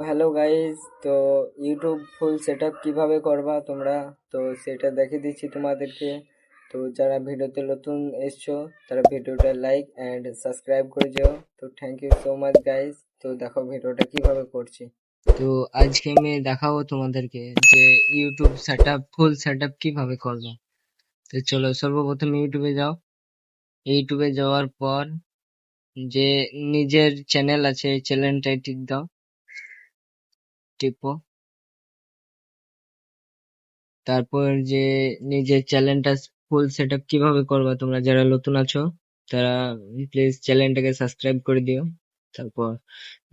Hello guys তো YouTube full setup কীভাবে করবা তোমরা? তো সেটা দেখিয়ে দিচ্ছি তোমাদেরকে। তো যারা ভিডিওতে নতুন এসছো, তারা ভিডিওটা লাইক অ্যান্ড সাবস্ক্রাইব করে যেও। তো thank you so much guys তো দেখো ভিডিওটা কীভাবে করছি। তো আজকে আমি দেখাবো তোমাদেরকে যে ইউটিউব সেটআপ ফুল সেটআপ কীভাবে করব। তো চলো সর্বপ্রথম ইউটিউবে যাও। ইউটিউবে যাওয়ার পর যে নিজের চ্যানেল আছে চ্যানেলটাই টিক দাও। টিপো। তারপর যে নিজের চ্যানেলটা ফুল সেটআপ কীভাবে করবা তোমরা যারা নতুন আছো, তারা প্লিজ চ্যানেলটাকে সাবস্ক্রাইব করে দিও। তারপর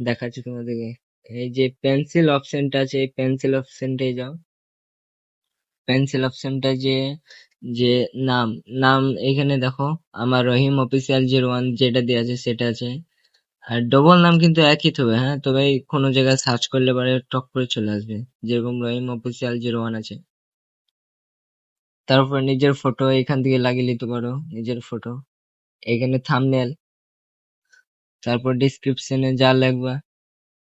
দেখাচ্ছি তোমাদেরকে। এই যে পেন্সিল অপশনটা আছে, এই পেন্সিল অপশনটায় যাও। পেন্সিল অপশনটা যে যে নাম নাম এখানে দেখো, আমার রহিম অফিসিয়াল জিরো ওয়ান যেটা দেওয়া আছে সেটা আছে। আর ডবল নাম কিন্তু একই থাকবে হ্যাঁ? তবে কোনো জায়গায় সার্চ করলে পরে টক করে চলে আসবে। যেরকম রহিম অফিসিয়াল জিরো ওয়ান আছে। তারপর নিজের ফটো এখান থেকে লাগিয়ে নিতে পারো, নিজের ফটো এখানে থাম্বনেল তারপর ডিসক্রিপশনে যা লাগবা।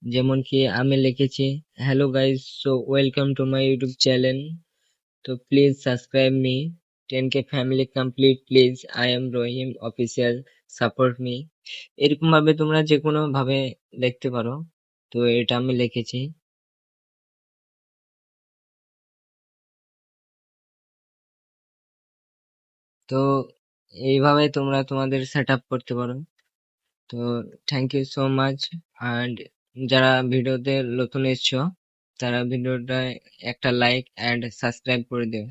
যেমন কি আমি লিখেছি hello guys so welcome to my YouTube channel তো please subscribe me ten K family complete please I am Rahim official support me এরকম ভাবে তোমরা যে কোনো ভাবে লিখতে পারো। তো এটা আমি লিখেছি। তো এইভাবে তোমরা তোমাদের সেট আপ করতে পারো। তো thank you so much and যারা ভিডিওতে নতুন এসছো, তারা ভিডিওটা একটা লাইক অ্যান্ড সাবস্ক্রাইব করে দেবে